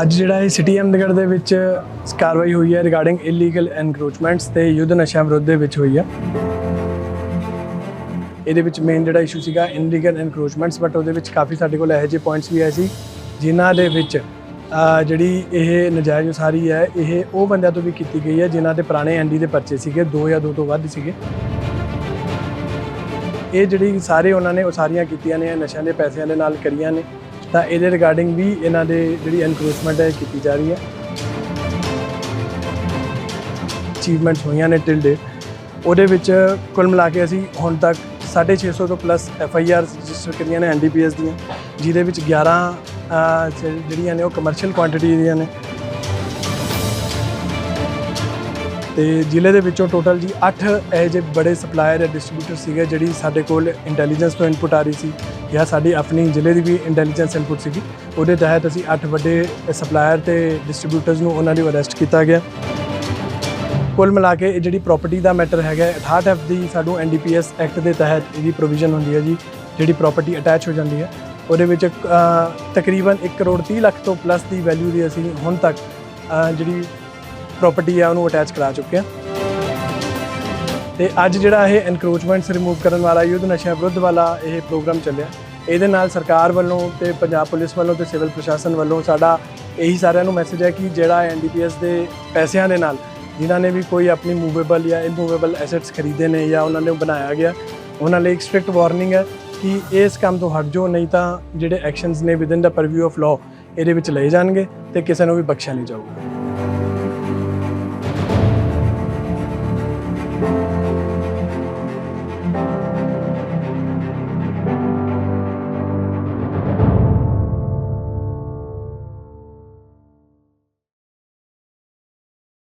ਅੱਜ ਜਿਹੜਾ ਇਹ ਸਿਟੀ ਅਹਿਮਦਗੜ੍ਹ ਦੇ ਵਿੱਚ ਕਾਰਵਾਈ ਹੋਈ ਹੈ ਰਿਗਾਰਡਿੰਗ ਇਲੀਗਲ ਐਨਕਰੋਚਮੈਂਟਸ ਤੇ ਯੁੱਧ ਨਸ਼ਿਆਂ ਵਿਰੁੱਧ ਦੇ ਵਿੱਚ ਹੋਈ ਹੈ। ਇਹਦੇ ਵਿੱਚ ਮੇਨ ਜਿਹੜਾ ਇਸ਼ੂ ਸੀਗਾ ਇਲੀਗਲ ਐਨਕਰੋਚਮੈਂਟਸ ਬਟ ਉਹਦੇ ਵਿੱਚ ਕਾਫੀ ਸਾਡੇ ਕੋਲ ਇਹੋ ਜਿਹੇ ਪੁਆਇੰਟਸ ਵੀ ਆਏ ਸੀ, ਜਿਨ੍ਹਾਂ ਦੇ ਵਿੱਚ ਜਿਹੜੀ ਇਹ ਨਜਾਇਜ਼ ਉਸਾਰੀ ਹੈ, ਇਹ ਉਹ ਬੰਦਿਆਂ ਤੋਂ ਵੀ ਕੀਤੀ ਗਈ ਹੈ, ਜਿਨ੍ਹਾਂ ਦੇ ਪੁਰਾਣੇ ਐਨਡੀ ਦੇ ਪਰਚੇ ਸੀਗੇ, ਦੋ ਜਾਂ ਦੋ ਤੋਂ ਵੱਧ ਸੀਗੇ। ਇਹ ਜਿਹੜੀ ਸਾਰੇ ਉਹਨਾਂ ਨੇ ਉਸਾਰੀਆਂ ਕੀਤੀਆਂ ਨੇ, ਨਸ਼ਿਆਂ ਦੇ ਪੈਸਿਆਂ ਦੇ ਨਾਲ ਕਰੀਆਂ ਨੇ ਤਾਂ ਇਹਦੇ ਰਿਗਾਰਡਿੰਗ ਵੀ ਇਹਨਾਂ ਦੇ ਜਿਹੜੀ ਐਨਕਰੋਚਮੈਂਟ ਹੈ, ਇਹ ਕੀਤੀ ਜਾ ਰਹੀ ਹੈ। ਅਚੀਵਮੈਂਟਸ ਹੋਈਆਂ ਨੇ ਟਿਲ ਡੇ ਉਹਦੇ ਵਿੱਚ ਕੁੱਲ ਮਿਲਾ ਕੇ ਅਸੀਂ ਹੁਣ ਤੱਕ 650 ਤੋਂ plus F I R register ਕਰੀਆਂ ਨੇ ਐਨ ਡੀ ਪੀ ਐਸ ਦੀਆਂ, ਜਿਹਦੇ ਵਿੱਚ 11 ਜਿਹੜੀਆਂ ਨੇ ਉਹ ਕਮਰਸ਼ੀਅਲ ਕੁਆਂਟੀਟੀ ਦੀਆਂ ਨੇ। ਤੇ ਜ਼ਿਲ੍ਹੇ ਦੇ ਵਿੱਚੋਂ ਟੋਟਲ ਜੀ 8 ਇਹ ਜਿਹੇ ਬੜੇ ਸਪਲਾਇਰ ਜਾਂ ਡਿਸਟ੍ਰੀਬਿਊਟਰ ਸੀਗੇ, ਜਿਹੜੀ ਸਾਡੇ ਕੋਲ ਇੰਟੈਲੀਜੈਂਸ ਤੋਂ ਇਨਪੁਟ ਆ ਰਹੀ ਸੀ। ਜਾਂ ਸਾਡੀ ਆਪਣੀ ਜ਼ਿਲ੍ਹੇ ਦੀ ਵੀ ਇੰਟੈਲੀਜੈਂਸ ਇਨਪੁਟ ਸੀਗੀ, ਉਹਦੇ ਤਹਿਤ ਅਸੀਂ 8 ਵੱਡੇ ਸਪਲਾਇਰ ਤੇ ਡਿਸਟ੍ਰੀਬਿਊਟਰਸ ਨੂੰ ਉਹਨਾਂ ਨੂੰ ਅਰੈਸਟ ਕੀਤਾ ਗਿਆ। ਕੁੱਲ ਮਿਲਾ ਕੇ ਇਹ ਜਿਹੜੀ ਪ੍ਰਾਪਰਟੀ ਦਾ ਮੈਟਰ ਹੈਗਾ 68 ਐਫ ਦੀ ਸਾਨੂੰ ਐਨਡੀਪੀਐਸ ਐਕਟ ਦੇ ਤਹਿਤ ਇਹਦੀ ਪ੍ਰੋਵੀਜ਼ਨ ਹੁੰਦੀ ਹੈ ਜੀ, ਜਿਹੜੀ ਪ੍ਰਾਪਰਟੀ ਅਟੈਚ ਹੋ ਜਾਂਦੀ ਹੈ। ਉਹਦੇ ਵਿੱਚ ਤਕਰੀਬਨ 1 ਕਰੋੜ 30 ਲੱਖ ਤੋਂ ਪਲੱਸ ਦੀ ਵੈਲਿਊ ਦੀ ਅਸੀਂ ਹੁਣ ਤੱਕ ਜਿਹੜੀ ਪ੍ਰਾਪਰਟੀ ਆ ਉਹਨੂੰ ਅਟੈਚ ਕਰਾ ਚੁੱਕੇ ਹਾਂ। ਤੇ ਅੱਜ ਜਿਹੜਾ ਇਹ ਐਨਕਰੋਚਮੈਂਟਸ ਰਿਮੂਵ ਕਰਨ ਵਾਲਾ ਯੁੱਧ ਨਸ਼ਿਆਂ ਵਿਰੁੱਧ ਵਾਲਾ ਇਹ ਪ੍ਰੋਗਰਾਮ ਚੱਲਿਆ। ਇਹਦੇ ਨਾਲ ਸਰਕਾਰ ਵੱਲੋਂ ਤੇ ਪੰਜਾਬ ਪੁਲਿਸ ਵੱਲੋਂ ਤੇ ਸਿਵਲ ਪ੍ਰਸ਼ਾਸਨ ਵੱਲੋਂ ਸਾਡਾ ਇਹੀ ਸਾਰਿਆਂ ਨੂੰ ਮੈਸੇਜ ਹੈ ਕਿ ਜਿਹੜਾ ਐਨਡੀਪੀਐਸ ਦੇ ਪੈਸਿਆਂ ਦੇ ਨਾਲ ਜਿਨ੍ਹਾਂ ਨੇ ਵੀ ਕੋਈ ਆਪਣੀ ਮੂਵੇਬਲ ਜਾਂ ਇਨਮੂਵੇਬਲ ਐਸੈਟਸ ਖਰੀਦੇ ਨੇ ਜਾਂ ਉਹਨਾਂ ਨੇ ਬਣਾਇਆ ਗਿਆ, ਉਹਨਾਂ ਲਈ ਇੱਕ ਸਟ੍ਰਿਕਟ ਵਾਰਨਿੰਗ ਹੈ ਕਿ ਇਸ ਕੰਮ ਤੋਂ ਹਟ ਜਾਓ, ਨਹੀਂ ਤਾਂ ਜਿਹੜੇ ਐਕਸ਼ਨਸ ਨੇ ਵਿਦਿਨ ਦਾ ਪਰਵਿਊ ਆਫ ਲਾਅ ਇਹਦੇ ਵਿੱਚ ਲਏ ਜਾਣਗੇ ਤੇ ਕਿਸੇ ਨੂੰ ਵੀ ਬਖਸ਼ਿਆ ਨਹੀਂ ਜਾਊਗਾ।